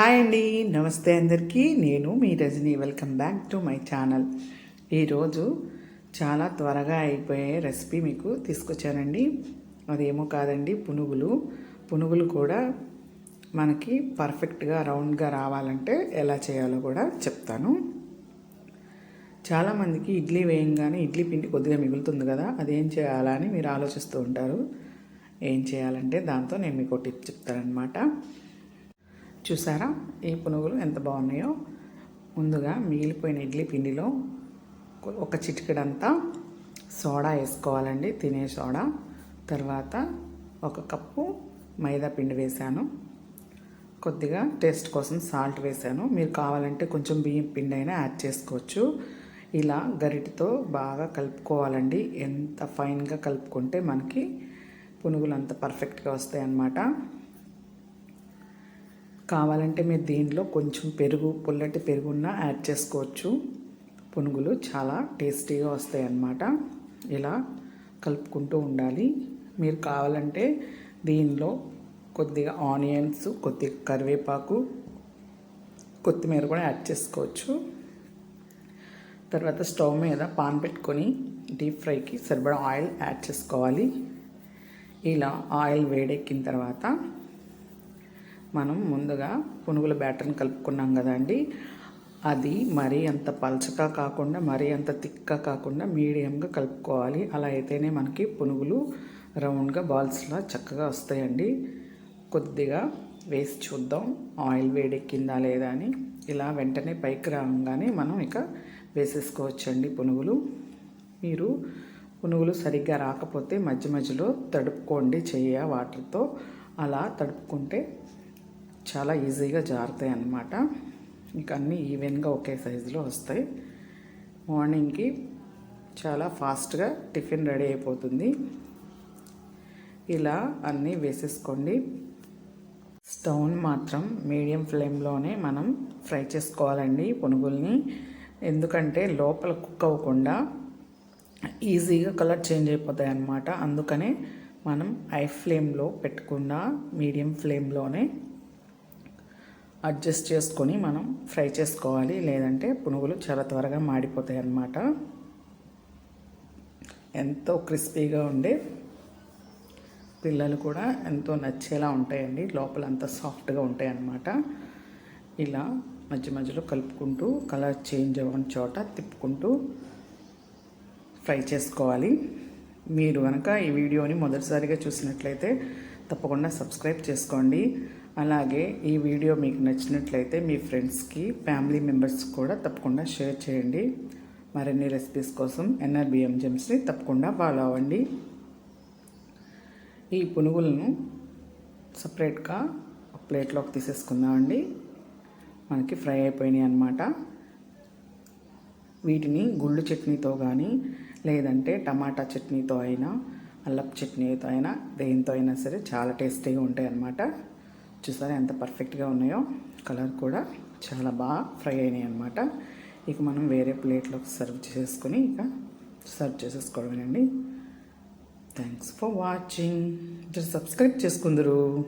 Hi అండి. నమస్తే అందరికీ. నేను మీ Rajani. Welcome back to my channel ఈరోజు చాలా త్వరగా అయిపోయే రెసిపీ మీకు తీసుకొచ్చానండి. అదేమో కాదండి పునుగులు. పునుగులు కూడా మనకి పర్ఫెక్ట్గా రౌండ్గా రావాలంటే ఎలా చేయాలో కూడా చెప్తాను. చాలామందికి ఇడ్లీ వేయంగానే ఇడ్లీ పిండి కొద్దిగా మిగులుతుంది కదా అదేం చేయాలా అని మీరు ఆలోచిస్తూ ఉంటారు. ఏం చేయాలంటే దాంతో నేను మీకు టిప్ చెప్తానమాట చూసారా? ఈ పునుగులు ఎంత బాగున్నాయో. ముందుగా మిగిలిపోయిన ఇడ్లీ పిండిలో ఒక చిటికెడంతా సోడా వేసుకోవాలండి తినే సోడా. తర్వాత ఒక కప్పు మైదా పిండి వేశాను. కొద్దిగా టేస్ట్ కోసం సాల్ట్ వేశాను. మీరు కావాలంటే కొంచెం బియ్యం పిండి అయినా యాడ్ చేసుకోవచ్చు. ఇలా గరిటితో బాగా కలుపుకోవాలండి. ఎంత ఫైన్గా కలుపుకుంటే మనకి పునుగులు అంత పర్ఫెక్ట్గా వస్తాయి అన్నమాట కావాలంటే మీరు దీనిలో కొంచెం పెరుగు పుల్లటి పెరుగున్న యాడ్ చేసుకోవచ్చు. పునుగులు చాలా టేస్టీగా వస్తాయి అన్నమాట ఇలా కలుపుకుంటూ ఉండాలి. మీరు కావాలంటే దీనిలో కొద్దిగా ఆనియన్స్ కొద్దిగా కరివేపాకు కొత్తిమీర కూడా యాడ్ చేసుకోవచ్చు. తర్వాత స్టవ్ మీద పాన్ పెట్టుకొని డీప్ ఫ్రైకి సరిపడా ఆయిల్ యాడ్ చేసుకోవాలి. ఇలా ఆయిల్ వేడెక్కిన తర్వాత మనం ముందుగా పునుగుల బ్యాటర్ని కలుపుకున్నాం కదండి అది మరీ అంత పలచగా కాకుండా మరీ అంత తిక్క కాకుండా మీడియంగా కలుపుకోవాలి. అలా అయితేనే మనకి పునుగులు రౌండ్గా బాల్స్లా చక్కగా వస్తాయండి. కొద్దిగా వేసి చూద్దాం. ఆయిల్ వేడెక్కిందా లేదా అని. ఇలా వెంటనే పైకి రాగానే మనం ఇక వేసేసుకోవచ్చండి పునుగులు. మీరు పునుగులు సరిగ్గా రాకపోతే మధ్య మధ్యలో తడుపుకోండి చెయ్య వాటర్తో. అలా తడుపుకుంటే చాలా ఈజీగా జారుతాయి అన్నమాట. ఇంకా అన్నీ ఈవెన్గా ఒకే సైజులో వస్తాయి. మార్నింగ్కి చాలా ఫాస్ట్గా టిఫిన్ రెడీ అయిపోతుంది. ఇలా అన్నీ వేసేసుకోండి. స్టవ్ని మాత్రం మీడియం ఫ్లేమ్లోనే మనం ఫ్రై చేసుకోవాలండి పునుగుల్ని. ఎందుకంటే లోపల కుక్ అవ్వకుండా ఈజీగా కలర్ చేంజ్ అయిపోతాయి అన్నమాట. అందుకనే మనం హై ఫ్లేమ్లో పెట్టకుండా మీడియం ఫ్లేమ్లోనే అడ్జస్ట్ చేసుకొని మనం ఫ్రై చేసుకోవాలి. లేదంటే పునుగులు చాలా త్వరగా మాడిపోతాయి అన్నమాట. ఎంతో క్రిస్పీగా ఉండే పిల్లలు కూడా ఎంతో నచ్చేలా ఉంటాయండి. లోపల అంత సాఫ్ట్గా ఉంటాయి అన్నమాట. ఇలా మధ్య మధ్యలో కలుపుకుంటూ కలర్ చేంజ్ అవ్వని చోట తిప్పుకుంటూ ఫ్రై చేసుకోవాలి. మీరు కనుక ఈ వీడియోని మొదటిసారిగా చూసినట్లయితే తప్పకుండా సబ్స్క్రైబ్ చేసుకోండి. అలాగే ఈ వీడియో మీకు నచ్చినట్లయితే మీ ఫ్రెండ్స్కి ఫ్యామిలీ మెంబర్స్ కూడా తప్పకుండా షేర్ చేయండి. మరిన్ని రెసిపీస్ కోసం ఎన్ఆర్బిఎం జెమ్స్ని తప్పకుండా ఫాలో అవ్వండి. ఈ పునుగులను సపరేట్గా ఒక ప్లేట్లోకి తీసేసుకుందామండి మనకి ఫ్రై అయిపోయినాయి అన్నమాట. వీటిని గుళ్ళు చట్నీతో కానీ లేదంటే టమాటా చట్నీతో అయినా అల్లపు చట్నీతో అయినా దేనితో అయినా సరే చాలా టేస్టీగా ఉంటాయి అన్నమాట చూసారా ఎంత పర్ఫెక్ట్గా ఉన్నాయో? కలర్ కూడా చాలా బాగా ఫ్రై అయినాయి అనమాట ఇక మనం వేరే ప్లేట్లోకి సర్వ్ చేసుకొని ఇక సర్వ్ చేసేసుకోవడమేనండి. థ్యాంక్స్ ఫర్ వాచింగ్ సబ్స్క్రైబ్ చేసుకుందరు.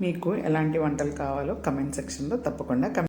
మీకు ఎలాంటి వంటలు కావాలో కమెంట్ సెక్షన్లో తప్పకుండా కమెంట్